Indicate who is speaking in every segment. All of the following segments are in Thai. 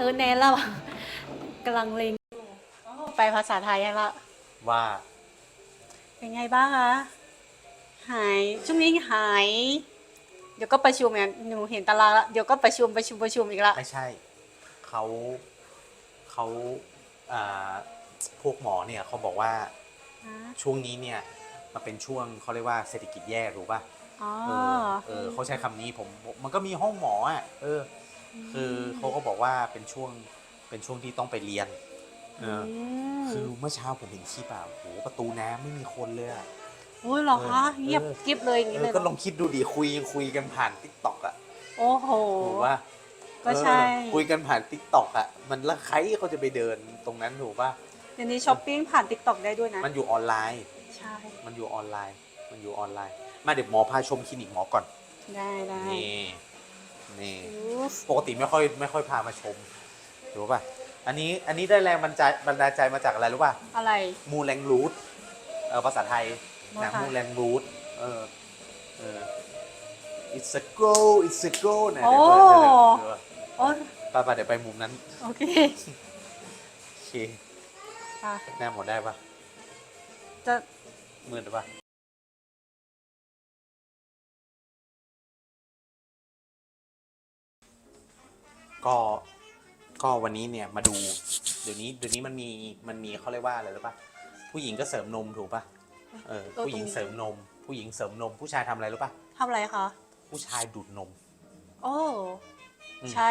Speaker 1: เออแน่แล้วกำลังเลงไปภาษาไทยให้ละ
Speaker 2: ว่า
Speaker 1: เป็นไงบ้างคะหายช่วงนี้หาย เดี๋ยวก็ประชุมเนี่ยหนูเห็นตารางแล้วเดี๋ยวก็ประชุมประชุมประชุมอีกละ
Speaker 2: ไม่ใช่เขาเขาอ่าพวกหมอเนี่ยเขาบอกว่า
Speaker 1: อ่า
Speaker 2: ช่วงนี้เนี่ยมันเป็นช่วงเขาเรียกว่าเศรษฐกิจแย่รู้ป่ะ
Speaker 1: อ๋อ
Speaker 2: เออเออเขาใช้คำนี้ผมมันก็มีห้องหมออะเออ คือเขาก็บอกว่าเป็นช่วงเป็นช่วงที่ต้องไปเรียนเอออ
Speaker 1: ม
Speaker 2: คือเมื่อเช้าผมเห็นคลิปอะโหประตูน้ำไม่มีคนเลยอะ
Speaker 1: โอ้ยเหรอคะ
Speaker 2: เออ
Speaker 1: เงียบ
Speaker 2: เออ
Speaker 1: กริบเลยอย่างนี้
Speaker 2: เอ
Speaker 1: เล
Speaker 2: อยก็ลองคิดดูดิคุยยังคุยกันผ่านทิกตอกอะ
Speaker 1: โอ้โห
Speaker 2: ถูกป่ะ
Speaker 1: ก็ใช่
Speaker 2: เออคุยกันผ่านทิกตอกอะมันและใครเขาจะไปเดินตรงนั้นถูกป่ะ
Speaker 1: เดี๋ยวนี้ช้อปปิ้งผ่านติ๊กต็อกได้ด้วยนะ
Speaker 2: มันอยู่ออนไลน์
Speaker 1: ใช่
Speaker 2: มันอยู่ออนไลน์ มันอยู่ออนไลน์ มาเดี๋ยวหมอพาชมคลินิกหมอก่อน
Speaker 1: ได้ได้
Speaker 2: นี่ นี่
Speaker 1: อุ๊ย
Speaker 2: ปกติไม่ค่อยไม่ค่อยพามาชมรู้ป่ะอันนี้อันนี้ได้แรงบันดาลบันดาลใจมาจากอะไรรู้ป่ะ
Speaker 1: อะไร
Speaker 2: มูแรงรูทเออภาษาไทยหนัง
Speaker 1: ว่าค่ะ
Speaker 2: มูแรงรูทเออเออ it's a go it's a go นะ
Speaker 1: โอ้
Speaker 2: เดี๋ยวเปิดเดี๋ยวเปิด
Speaker 1: โอ้ย
Speaker 2: ไปไปเดี๋ยวไปมุมนั้น
Speaker 1: โอเค
Speaker 2: โอเค
Speaker 1: อะ
Speaker 2: แน่หมดได้ปะ
Speaker 1: จะ
Speaker 2: มืดหรือปะ ก็ก็วันนี้เนี่ยมาดูเดี๋ยวนี้เดี๋ยวนี้มันมีมันมีเขาเรียกว่าอะไรหรือปะผู้หญิงก็เสริมนมถูกปะเออผู้หญิงเสริมนม ผู้หญิงเสริมนม ผู้ชายทำอะไรรู้ปะ
Speaker 1: ทำอะไรคะ
Speaker 2: ผู้ชายดูดนม
Speaker 1: โอ้
Speaker 2: อืม
Speaker 1: ใช่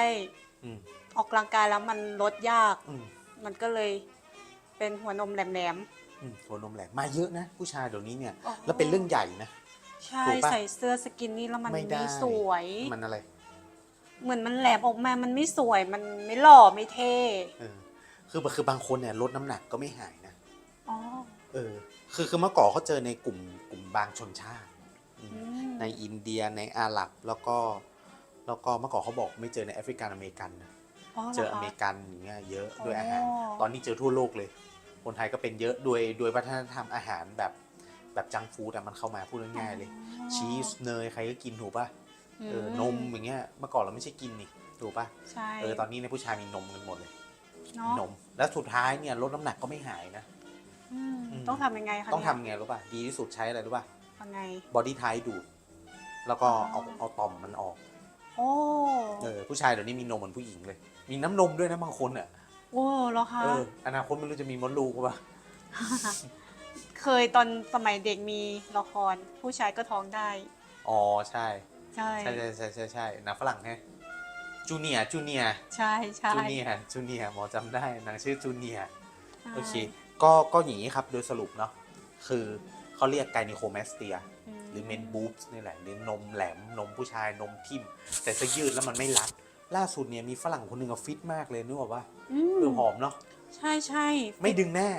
Speaker 2: อืม
Speaker 1: ออกกำลังกายแล้วมันลดยาก
Speaker 2: อืม
Speaker 1: มันก็เลยเป็นหัวนมแหลม
Speaker 2: อืมหัวนมแหลกมาเยอะนะ ผู้ชายเดี๋ยวนี้เนี่ย
Speaker 1: อ๋อ
Speaker 2: แล้วเป็นเรื่องใหญ่นะ
Speaker 1: ๆใช่
Speaker 2: ถูกปะ
Speaker 1: ใส่เสื้อสกินนี่แล้วมัน
Speaker 2: ไม่ได้
Speaker 1: ไม่สวย
Speaker 2: มันอะไร
Speaker 1: เหมือนมันแหลมออกมามันไม่สวยมันไม่หล่อไม่เท่
Speaker 2: เออคือคือบางคนเนี่ยลดน้ำหนักก็ไม่หายนะ
Speaker 1: อ๋อ
Speaker 2: เออคือคือเมื่อก่อนเขาเจอในกลุ่มกลุ่มบางชนชาติอืม
Speaker 1: อืม
Speaker 2: ในอินเดียในอาหรับแล้วก็แล้วก็เมื่อก่อนเขาบอกไม่เจอในแอฟริกันอเมริกันนะ
Speaker 1: อ๋อหร
Speaker 2: เจออ
Speaker 1: คะ
Speaker 2: เมริกันอย่างเงี้ยเยอะ
Speaker 1: อ๋อ
Speaker 2: ด้วยอาหาร ตอนนี้เจอทั่วโลกเลย คนไทยก็เป็นเยอะด้วยด้วยวัฒนธรรมอาหารแบบแบบจังก์ฟู้ดอะมันเข้ามาพูดง่ายๆเลย
Speaker 1: อ๋อ
Speaker 2: ชีสเนยใครก็กินถูกป่ะ เออ
Speaker 1: ม
Speaker 2: นมอย่างเงี้ยเมื่อก่อนเราไม่ใช่กินนี่ถูกป่ะ
Speaker 1: ใช่
Speaker 2: เออตอนนี้ในยผู้ชายมีนมกันหมดเลย
Speaker 1: เนาะ
Speaker 2: นม แล้วสุดท้ายเนี่ยลดน้ำหนักก็ไม่หายนะ
Speaker 1: อืม
Speaker 2: อืม
Speaker 1: ต้องทำยังไงคะ
Speaker 2: ต้อง
Speaker 1: เนี่ย
Speaker 2: ทำไงรู้ป่ะดีที่สุดใช้อะไรรู้ป่ะ
Speaker 1: ยังไง
Speaker 2: บอดี้ไทดูด แล้วก็เอา
Speaker 1: อ๋อ
Speaker 2: เอาต่อมมันออก
Speaker 1: โอ้
Speaker 2: เออผู้ชายเดี๋ยวนี้มีนมเหมือนผู้หญิงเลย มีน้ำนมด้วยนะบางคนอะ
Speaker 1: โอ้เหรอคะ
Speaker 2: เอออนาคตไม่รู้จะมีมดลูกป่ะ
Speaker 1: เคยตอนสมัยเด็กมีละคร ผู้ชายก็ท้องได้
Speaker 2: อ๋อใช่
Speaker 1: ใช่
Speaker 2: ใช่ใช่ใช่ใช่ใช่หนังฝรั่งแฮะจูเนียจูเนีย
Speaker 1: ใช่ใช่
Speaker 2: จูเนียจูเนียหมอจำได้หนังชื่อจูเนีย
Speaker 1: ใช่
Speaker 2: โอเคก็ก็อย่างนี้ครับโดยสรุปเนาะคือเขาเรียกไกนิโคแมสเตีย
Speaker 1: ม
Speaker 2: หรือเมนบูฟนี่แหละ หรือนมแหลมนมผู้ชายนมทิ่ม แต่จะยืดแล้วมันไม่รัด ล่าสุดเนี่ยมีฝรั่งคนหนึ่งอะฟิตมากเลยนึกออกปะ
Speaker 1: อื
Speaker 2: คือ
Speaker 1: ม
Speaker 2: หอมเนาะ
Speaker 1: ใช่ใช่
Speaker 2: ไม่ดึงแน่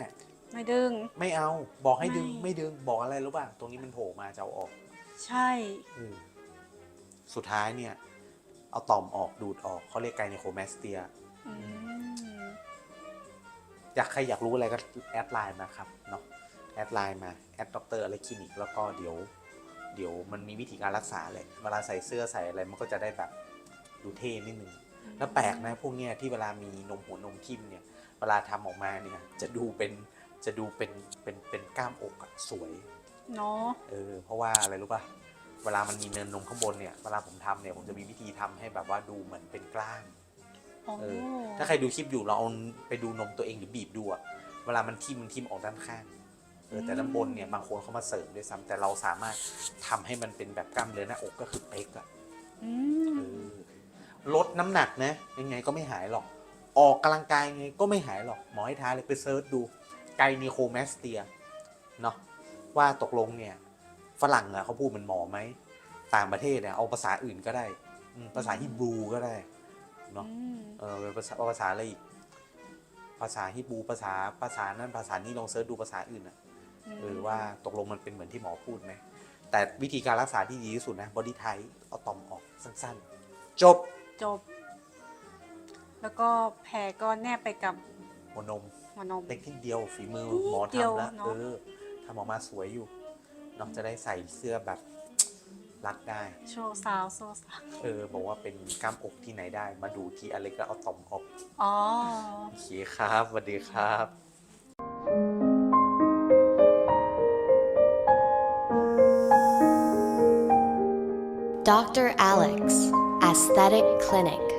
Speaker 1: ไม่ดึง
Speaker 2: ไม่เอา บอกให้ดึง
Speaker 1: ไม่
Speaker 2: ไม่ดึง บอกอะไรรู้ป่ะ ตรงนี้มันโผล่มาจะเอาออก
Speaker 1: ใช่
Speaker 2: อืม สุดท้ายเนี่ยเอาต่อมออกดูดออกเขาเรียกไกนิโคแมสเตีย
Speaker 1: อืม
Speaker 2: อยากใครอยากรู้อะไรก็แอดไลน์มาครับเนาะแอดไลน์มาแอดด็อกเตอร์อะไรคลินิกแล้วก็เดี๋ยว เดี๋ยวมันมีวิธีการรักษาเลยเวลาใส่เสื้อใส่อะไรมันก็จะได้แบบดูเท่นิดนึง แล้วแปลกนะพวกเนี้ยที่เวลามีนมหัวนมทิ่มเนี่ย เวลาทำออกมาเนี่ยจะดูเป็นจะดูเป็นเป็นเป็นกล้ามอกอะสวย
Speaker 1: เนาะ
Speaker 2: เออเพราะว่าอะไรรู้ป่ะ เวลามันมีเนินนมข้างบนเนี่ยเวลาผมทำเนี่ยผมจะมีวิธีทำให้แบบว่าดูเหมือนเป็นกล้าม
Speaker 1: อ๋อ
Speaker 2: เออ ถ้าใครดูคลิปอยู่เราเอาไปดูนมตัวเองหรือบีบดูอะเวลามันทิ่มมันทิ่มออกด้านข้างเออแต่ด้านบนเนี่ยบางคนเขามาเสริมด้วยซ้ำแต่เราสามารถทำให้มันเป็นแบบกล้ามเนื้อหน้าอกก็คือเป๊กอะ
Speaker 1: อื
Speaker 2: เอ
Speaker 1: ม
Speaker 2: อลดน้ำหนักนะยังไงก็ไม่หายหรอก ออกกำลังกายยังไงก็ไม่หายหรอกหมอให้ท้ายเลยไปเซิร์ชดูไกนีโคแมสเตียเนาะว่าตกลงเนี่ย ฝรั่งอะเขาพูดเป็นหมอไหมต่างประเทศเนี่ยเอาภาษาอื่นก็ได้อืมภาษาฮิบรูก็ได้ เนาะ
Speaker 1: อืม
Speaker 2: เออเป็นภาษาภาษาอะไรอีกภาษาฮิบรูภาษาภาษานั้นภาษานี้ลองเซิร์ชดูภาษาอื่นอะ เออว่าตกลงมันเป็นเหมือนที่หมอพูดไหม แต่วิธีการรักษาที่ดีที่สุดนะ บอดี้ไทเอาต่อมออกสั้นๆ จบ
Speaker 1: จบ แล้วก็แผลก็แนบไปกับ
Speaker 2: หัวนม
Speaker 1: หัวนม
Speaker 2: เล็กนิดเดียวฝีมือ
Speaker 1: นิด
Speaker 2: หมอ
Speaker 1: เดียว
Speaker 2: ทำแล้ว
Speaker 1: เนอะ
Speaker 2: เออทำออกมาสวยอยู่ น้องจะได้ใส่เสื้อแบบรักได้
Speaker 1: โชว์สาวโชว์สาว
Speaker 2: เออ บอกว่าเป็นกล้ามอกที่ไหนได้ มาดูที่อเล็กแล้วเอาต่อมออก
Speaker 1: อ๋อ
Speaker 2: โอเคครับสวัสดีครับ
Speaker 3: Dr. Alex Aesthetic Clinic